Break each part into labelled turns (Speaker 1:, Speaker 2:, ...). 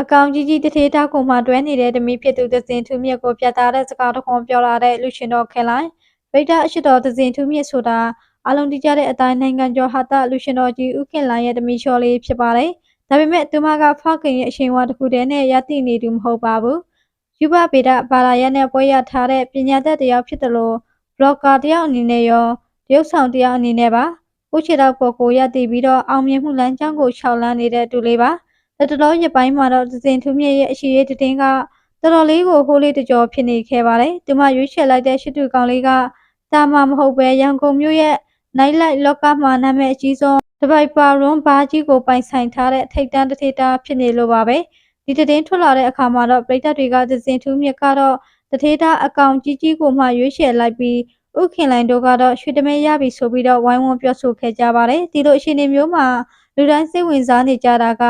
Speaker 1: အကောင်ကြီးကြီးတထေးတောက်ကိုမှတွဲနေတဲ့တမီဖြစ်သူသဇင်ထူးမြတ်ကိုပြတ်သားတဲ့စကားတစ်ခွန်းပြောလာတဲ့လူရှင်တော်ခင်လိုက်ဗိဒ္ဓအရှိတော်သဇင်ထူးမြတ်ဆိုတာအလုံးတိကျတဲ့အတိုင်းနိုင်ငံကျော်ဟာတာလူရှင်တော်ကြီးဦးခင်လိုင်ရဲ့တမီလျှော်လေးဖြစ်ပါတယ်။ဒါပေမဲ့သူမကဖခင်ရဲ့အရှင်ဝါတစ်ခုတည်းနဲ့ရတိနေသူမဟုတ်ပါဘူး။ယူဘဗေဒဘာသာရပ်နဲ့ပွဲရထားတဲ့ပညာတတ်တစ်ယောက်ဖြစ်တယ်လို့ဘလော့ကာတစ်ယောက်အနေနဲ့ရောရုပ်ဆောင်တစ်ယောက်အနေနဲ့ပါကိုချေတော့ပေါ်ကိုရတည်ပြီးတော့အောင်မြင်မှုလမ်းကြောင်းကိုခြောက်လန်းနေတဲ့တူလေးပါ။ လက်တလောရပိုင်းမှာတော့သဇင်ထူးမြတ်ရဲ့အရှိရေးတည်င်းကတော်တော်လေးကိုဟိုးလေးတကြောဖြစ်နေခဲ့ပါတယ်။သူမရွေးချယ်လိုက်တဲ့ရှစ်တူကောင်လေးကတာမမဟုတ်ပဲရန်ကုန်မြို့ရဲ့နိုင်လိုက်လော့ကမှာနာမည်အကြီးဆုံးတပိုက်ပါရွန်ဘာကြီးကိုပိုင်ဆိုင်ထားတဲ့ထိတ်တန်းတစ်ထေတာဖြစ်နေလို့ပါပဲဒီတည်င်းထွက်လာတဲ့အခါမှာတော့ပြည်သက်တွေကသဇင်ထူးမြတ်ကတော့တထေတာအကောင်ကြီးကြီးကိုမှရွေးချယ်လိုက်ပြီးဥခင်လိုင်တို့ကတော့ရွှေတမဲရပြီဆိုပြီးတော့ဝိုင်းဝန်းပြောဆိုခဲ့ကြပါတယ်ဒီလိုအခြေအနေမျိုးမှာလူတိုင်းစိတ်ဝင်စားနေကြတာက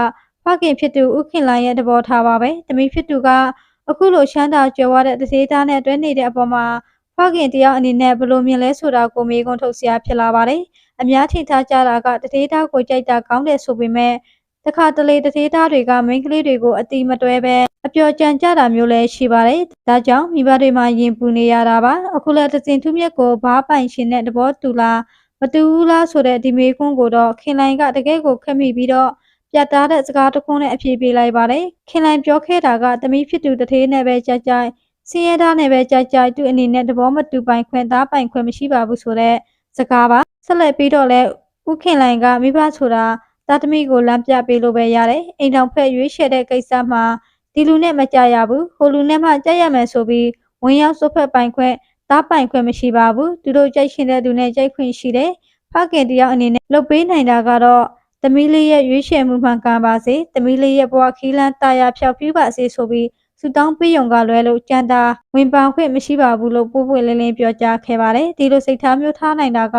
Speaker 1: ဖခင်ဖြစ်သူဥခင်လိုင်ရဲ့သဘောထားပါပဲတမီဖြစ်သူကအခုလိုရှမ်းသာကြွယ်ဝတဲ့တထေတာနဲ့တွဲနေတဲ့အပေါ်မှာဖခင်တယောက်အနေနဲ့ဘလို့မြင်လဲဆိုတာကိုမေးခွန်းထုတ်စရာဖြစ်လာပါတယ်။အများထိထားကြတာကတထေးသားကိုကြိုက်တာကောင်းတယ်ဆိုပေမဲ့တခါတလေတထေးသားတွေကမိန်းကလေးတွေကိုအတိမတွဲပဲအပျော်ကြံကြတာမျိုးလည်းရှိပါတယ်။ဒါကြောင့်မိဘတွေမှာရင်ပူနေရတာပါ။အခုလည်းတစင်ထူးမြက်ကိုဘားပိုင်ရှင်တဲ့တဘောတူလားမတူဘူးလားဆိုတဲ့ဒီမေးခွန်းကိုတော့ခင်လိုင်ကတကယ်ကိုခက်မိပြီးတော့ ပြတ်သားတဲ့စကားတစ်ခုနဲ့အပြေပေးလိုက်ပါတယ်။ခင်လိုင်ပြောခဲ့တာကတမီးဖြစ်သူတထေးနဲ့ပဲကြကြိုက်စင်းရဲသားနဲ့ပဲကြိုက်ကြိုက်သူအနေနဲ့သဘောမတူပိုင်ခွင့်သားပိုင်ခွင့်မရှိပါဘူးဆိုတော့စကားပါဆက်လက်ပြီးတော့လဲဥခင်လိုင်ကမိဘဆိုတာသားသမီးကိုလမ်းပြပေးလို့ပဲရတယ်အိမ်ထောင်ဖက်ရွေးချယ်တဲ့ကိစ္စမှာဒီလူနဲ့မကြရဘူးဟိုလူနဲ့မှကြက်ရမယ်ဆိုပြီးဝင်ရောက်စွတ်ဖက်ပိုင်ခွင့်သားပိုင်ခွင့်မရှိပါဘူးသူတို့ကြိုက်ရှင်တဲ့သူနဲ့ကြိုက်ခွင့်ရှိတယ်ဖခင်တယောက်အနေနဲ့လုပ်ပေးနိုင်တာကတော့ သမီးလေးရဲ့ရွေးချယ်မှုမှန်ကန်ပါစေသမီးလေးရဲ့ဘဝခီးလန်းတာယာဖြောက်ပြပါစေဆိုပြီးဆူတောင်းပေးရုံကလွဲလို့ကြံတာဝင်ပန်ခွင့်မရှိပါဘူးလို့ပို့ပွေလင်းလင်းပြောကြားခဲ့ပါတယ်ဒီလိုစိတ်ထားမျိုးထားနိုင်တာက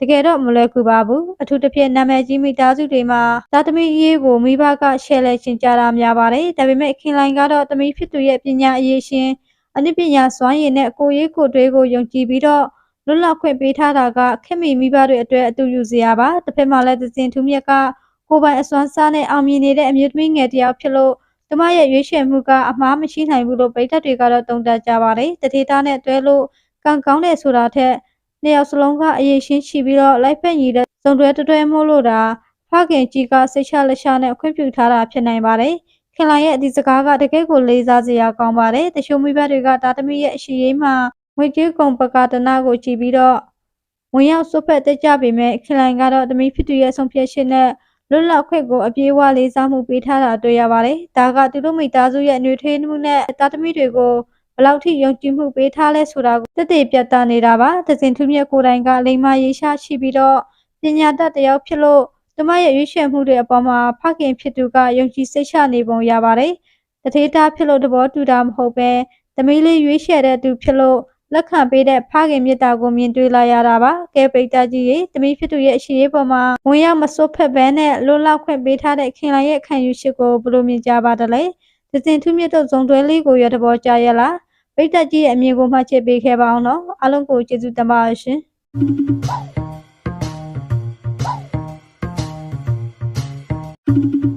Speaker 1: တကယ်တော့မလွယ်ကူပါဘူးအထူးသဖြင့်နာမည်ကြီးမိသားစုတွေမှာသားသမီးရေးကိုမိဘကရှယ်လဲရှင်းကြတာများပါတယ်ဒါပေမဲ့ခင်လိုင်ကတော့သမီးဖြစ်သူရဲ့ပညာအရေးရှင်အနည်းပညာစွမ်းရည်နဲ့ကိုရေးကိုတွေးကိုယုံကြည်ပြီးတော့ လွတ်လပ်ခွင့်ပေးထားတာကခင်မီမိဘတွေအတွက်အတူယူစရာပါတစ်ဖက်မှာလည်းသစင်ထူးမြတ်ကကိုပိုင်အစွမ်းစားနဲ့အောင်မြင်နေတဲ့အမျိုးသမီးငယ်တယောက်ဖြစ်လို့သူမရဲ့ရွေးချယ်မှုကအမှားမရှိနိုင်ဘူးလို့ပြည်သက်တွေကတော့တုံ့တက်ကြပါတယ်တတိသားနဲ့တွဲလို့ကံကောင်းတယ်ဆိုတာထက်နှစ်ယောက်စလုံးကအရေးရှင်းရှိပြီးတော့လိုက်ဖက်ညီတဲ့စုံတွဲတွဲမို့လို့တာဖခင်ကြီးကစိတ်ချလက်ချနဲ့အခွင့်ပြုထားတာဖြစ်နိုင်ပါတယ်ခင်လာရဲ့အဒီစကားကတကယ်ကိုလေးစားစရာကောင်းပါတယ်တချို့မိဘတွေကတာသမီရဲ့အရှိရေးမှာ ငွေကြေးကုန်ပကာတနာကိုကြည့်ပြီးတော့ဝင်ရောက်စွတ်ဖက်တက်ကြပေမဲ့ခင်လိုင်ကတော့သမီးဖြစ်သူရဲ့ဆုံးဖြတ်ချက်နဲ့လွတ်လပ်ခွင့်ကိုအပြေးအဝလေးစားမှုပေးထားတာတွေ့ရပါတယ်။ဒါကသူတို့မိသားစုရဲ့နှွေထွေးမှုနဲ့တာသမီတွေကိုဘလောက်ထိယုံကြည်မှုပေးထားလဲဆိုတာကိုတည်တည်ပြတ်သားနေတာပါ။သဇင်ထူးမြတ်ကိုယ်တိုင်ကလိမ္မာရေးရှားရှိပြီးတော့ပညာတတ်တယောက်ဖြစ်လို့သူမရဲ့ရွေးချယ်မှုတွေအပေါ်မှာဖခင်ဖြစ်သူကယုံကြည်စိတ်ချနေပုံရပါတယ်။တထေးသားဖြစ်လို့သဘောတူတာမဟုတ်ပဲသမီးလေးရွေးချယ်တဲ့သူဖြစ်လို့ လက်ခံပေးတဲ့ဖခင်မြတ်တာကိုမြင်တွေ့လာရတာပါကဲပိတ်တာကြီးရေတမိဖြစ်သူရဲ့အရှိရေးပေါ်မှာဝင်ရောက်မစွတ်ဖက်ဘဲနဲ့လွတ်လပ်ခွင့်ပေးထားတဲ့ခင်လိုင်ရဲ့ခံယူချက်ကိုဘယ်လိုမြင်ကြပါသလဲသစဉ်ထူးမြတ်တော့ဇုံတွဲလေးကိုရတဘောကြရလားပိတ်တာကြီးရဲ့အမြင်ကိုမှတ်ချက်ပေးခဲ့ပါအောင်နော်အားလုံးကိုကျေးဇူးတင်ပါရှင်။